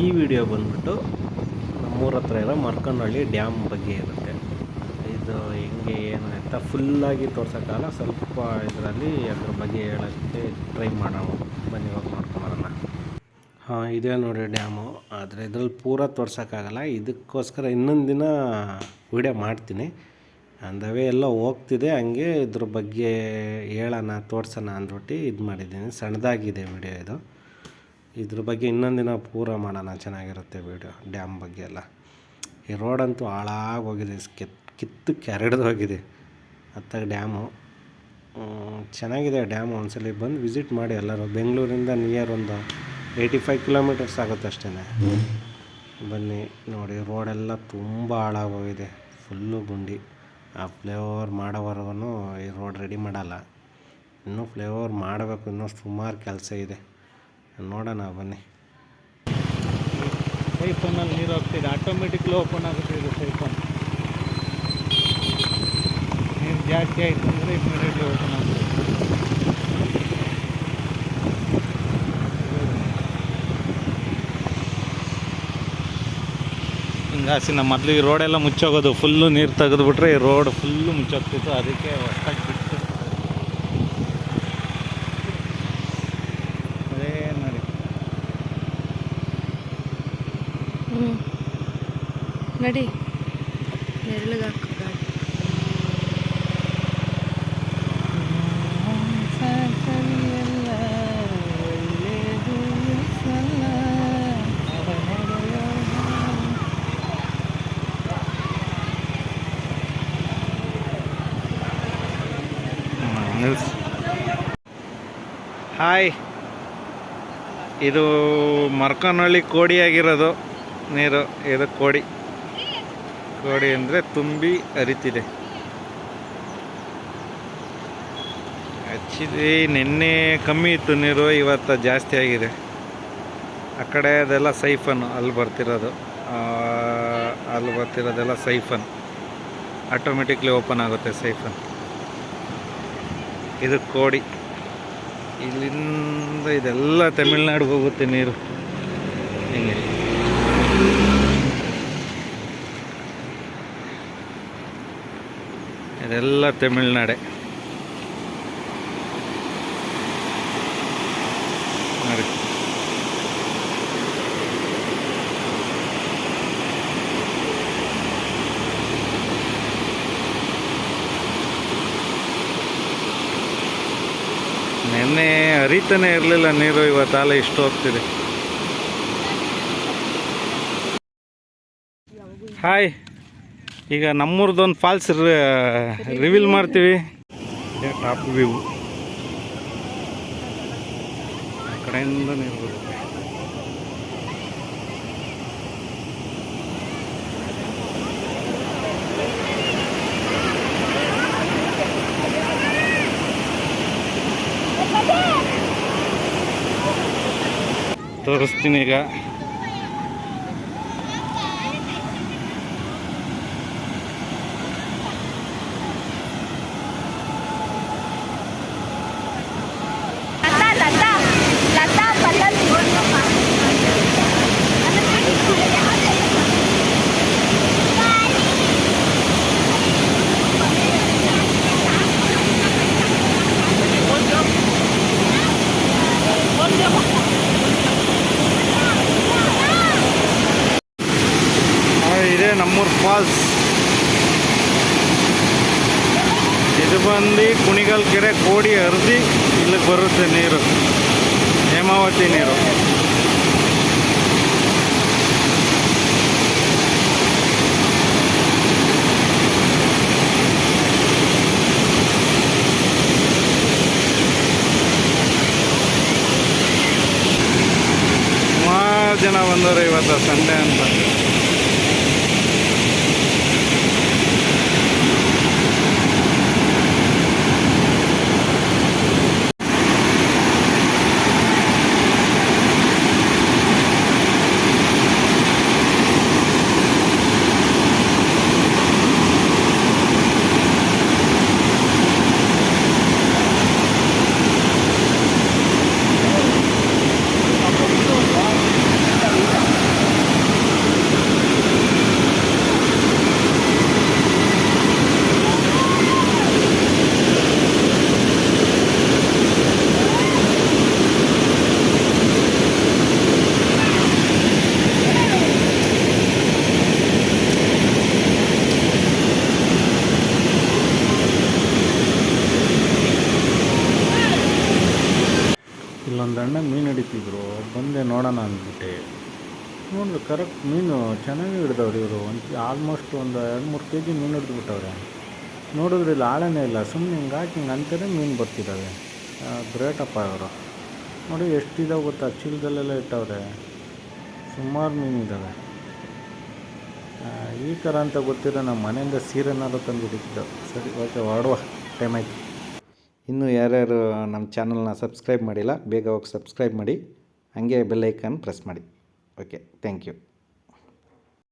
ಈ ವಿಡಿಯೋ ಬಂದ್ಬಿಟ್ಟು ನಮ್ಮೂರ ಹತ್ರ ಇರೋ ಮರ್ಕಂಡಹಳ್ಳಿ ಡ್ಯಾಮ್ ಬಗ್ಗೆ ಇರುತ್ತೆ. ಇದು ಹೆಂಗೆ, ಏನು ಅಂತ ಫುಲ್ಲಾಗಿ ತೋರ್ಸೋಕ್ಕಾಗಲ್ಲ, ಸ್ವಲ್ಪ ಇದರಲ್ಲಿ ಅದ್ರ ಬಗ್ಗೆ ಹೇಳೋಕ್ಕೆ ಟ್ರೈ ಮಾಡೋಣ. ಬನ್ನಿ, ಹೋಗಿ ನೋಡ್ಕೊಂಬರೋಣ. ಹಾಂ, ಇದೇ ನೋಡಿ ಡ್ಯಾಮು. ಆದರೆ ಇದ್ರಲ್ಲಿ ಪೂರ ತೋರ್ಸೋಕ್ಕಾಗಲ್ಲ. ಇದಕ್ಕೋಸ್ಕರ ಇನ್ನೊಂದು ದಿನ ವಿಡಿಯೋ ಮಾಡ್ತೀನಿ. ಅಂದವೇ ಎಲ್ಲ ಹೋಗ್ತಿದೆ. ಹಂಗೆ ಇದ್ರ ಬಗ್ಗೆ ಹೇಳೋಣ, ತೋರ್ಸೋಣ ಅಂದ್ಬಿಟ್ಟು ಇದು ಮಾಡಿದ್ದೀನಿ. ಸಣ್ಣದಾಗಿದೆ ವಿಡಿಯೋ ಇದು. ಇದ್ರ ಬಗ್ಗೆ ಇನ್ನೊಂದು ದಿನ ಪೂರ ಮಾಡೋಣ, ಚೆನ್ನಾಗಿರುತ್ತೆ ವೀಡಿಯೋ ಡ್ಯಾಮ್ ಬಗ್ಗೆ ಎಲ್ಲ. ಈ ರೋಡಂತೂ ಹಾಳಾಗೋಗಿದೆ ಕಿತ್, ಕಿತ್ತು ಕೆರಡ್ದು ಹೋಗಿದೆ. ಅತ್ತಾಗ ಡ್ಯಾಮು. ಚೆನ್ನಾಗಿದೆ ಡ್ಯಾಮು ಒಂದ್ಸಲಿ ಬಂದು ವಿಸಿಟ್ ಮಾಡಿ ಎಲ್ಲರೂ. ಬೆಂಗಳೂರಿಂದ ನಿಯರ್ ಒಂದು ಏಯ್ಟಿ ಫೈವ್ ಕಿಲೋಮೀಟರ್ಸ್ ಆಗುತ್ತೆ ಅಷ್ಟೇ ಬನ್ನಿ ನೋಡಿ ರೋಡೆಲ್ಲ ತುಂಬ ಹಾಳಾಗೋಗಿದೆ ಫುಲ್ಲು ಗುಂಡಿ. ಆ ಫ್ಲೇಓವರ್ ಮಾಡೋವರೆಗೂ ಈ ರೋಡ್ ರೆಡಿ ಮಾಡಲ್ಲ. ಇನ್ನೂ ಫ್ಲೇಓವರ್ ಮಾಡಬೇಕು, ಇನ್ನೂ ಸುಮಾರು ಕೆಲಸ ಇದೆ. ನೋಡೋಣ ಬನ್ನಿ. ಸೈಫೋನಲ್ಲಿ ನೀರು ಹೋಗ್ತಿದೆ ಆಟೋಮೆಟಿಕ್ಲಿ ಓಪನ್ ಆಗುತ್ತೆ ಇದು ಸೈಫೋನ್. ನೀರು ಜಾಸ್ತಿ ಆಯಿತು ಅಂದರೆ ಇಮಿಡಿಯೇಟ್ಲಿ ಓಪನ್ ಆಗುತ್ತೆ. ಹಿಂಗಾಸಿ ನಮ್ಮ ಮೊದಲಿಗೆ ರೋಡೆಲ್ಲ ಮುಚ್ಚೋಗೋದು ಫುಲ್ಲು ನೀರು ತೆಗೆದುಬಿಟ್ರೆ ಈ ರೋಡ್ ಫುಲ್ಲು ಮುಚ್ಚೋಗ್ತಿತ್ತು. ಅದಕ್ಕೆ ಹೊಸ್ತಾಗಿ ಬಿಟ್ಟು ನಡಿ. ನೆರಳಿಗೆ ಹಾಕು ಗಾಡಿ ಹಾಯ್. ಇದು ಮರ್ಕನಹಳ್ಳಿ ಕೋಡಿ ಆಗಿರೋದು ನೀರು ಇದು ಕೋಡಿ. ಕೋಡಿ ಅಂದರೆ ತುಂಬಿ ಹರಿತಿದೆ. ಆ್ಯಕ್ಚುಲಿ ನಿನ್ನೆ ಕಮ್ಮಿ ಇತ್ತು ನೀರು, ಇವತ್ತು ಜಾಸ್ತಿ ಆಗಿದೆ. ಆ ಕಡೆ ಅದೆಲ್ಲ ಸೈಫನ್, ಅಲ್ಲಿ ಬರ್ತಿರೋದು. ಅಲ್ಲಿ ಬರ್ತಿರೋದೆಲ್ಲ ಸೈಫನ್. ಆಟೋಮೆಟಿಕ್ಲಿ ಓಪನ್ ಆಗುತ್ತೆ ಸೈಫನ್. ಇದು ಕೋಡಿ. ಇಲ್ಲಿಂದ ಇದೆಲ್ಲ ತಮಿಳ್ನಾಡಿಗೆ ಹೋಗುತ್ತೆ ನೀರು. ಹಿಂಗೆ. ಇದೆಲ್ಲ ತಮಿಳ್ನಾಡೆ. ನೋಡಿ. ನಿನ್ನೆ ಹರಿತಾನೆ ಇರಲಿಲ್ಲ ನೀರು ಇವತ್ತಾಲ ಇಷ್ಟು ಹೋಗ್ತಿದೆ. ಹಾಯ್ ಈಗ ನಮ್ಮೂರ್ದೊಂದು ಫಾಲ್ಸ್ ರಿವೀಲ್ ಮಾಡ್ತೀವಿ. ಟಾಪ್ ವ್ಯೂ ಕಡೆಯಿಂದ ನೀರು ತೋರಿಸ್ತೀನಿ ಈಗ ಲತಾ ಲತಾ ಲತಾ ಪಲ್ಲವಿ ಆ, ಇದೆ ನಮ್ಮೂರು ಫಾಲ್ಸ್ ಇದು ಬಂದು ಕುಣಿಗಲ್ ಕೆರೆ, ಕೋಡಿ ಹರಿದು ಇಲ್ಲಿಗೆ ಬರುತ್ತೆ ನೀರು. ಹೇಮಾವತಿ ನೀರು. ಜನ ಬಂದವರು ಇವತ್ತು ಸಂಡೆ ಅಂತ. ಮೀನು ಹಿಡಿತಿದ್ರು, ಬಂದೆ ನೋಡೋಣ ಅಂದ್ಬಿಟ್ಟು. ನೋಡಿದ್ರು ಕರೆಕ್ಟ್ ಮೀನು ಚೆನ್ನಾಗಿ ಹಿಡ್ದವ್ರು ಇವರು. ಒಂದು ಆಲ್ಮೋಸ್ಟ್ ಒಂದು ಎರಡು ಮೂರು ಕೆ ಜಿ ಮೀನು ಹಿಡಿದ್ಬಿಟ್ಟವ್ರೆ ನೋಡಿದ್ರೆ ಇಲ್ಲಿ ಆಳನೇ ಇಲ್ಲ. ಸುಮ್ಮನೆ ಹಿಂಗೆ ಹಾಕಿ ಹಿಂಗೆ ಅಂತಾರೆ ಮೀನು ಬರ್ತಿದ್ದಾವೆ ಗ್ರೇಟಪ್ಪ ಇವರು. ನೋಡಿ ಎಷ್ಟಿದಾವೆ ಗೊತ್ತಾ? ಚೀಲದಲ್ಲೆಲ್ಲ ಇಟ್ಟವ್ರೆ. ಸುಮಾರು ಮೀನು ಇದ್ದಾವೆ ಈ ಥರ ಅಂತ ಗೊತ್ತಿರೋ ನಮ್ಮ ಮನೆಯಿಂದ ಸೀರೆನಾರು ತಂದು ಹಿಡಿತಿದ್ದವು ಸರಿ, ಓಕೆ, ಹೊರಡುವ. ಟೈಮ್ ಆಯ್ತು. ಇನ್ನೂ ಯಾರ್ಯಾರು ನಮ್ಮ ಚಾನಲ್ನ ಸಬ್ಸ್ಕ್ರೈಬ್ ಮಾಡಿಲ್ಲ, ಬೇಗ ಹೋಗಿ ಸಬ್ಸ್ಕ್ರೈಬ್ ಮಾಡಿ, ಹಾಗೆ ಬೆಲ್ಲೈಕನ್ ಪ್ರೆಸ್ ಮಾಡಿ. Okay thank you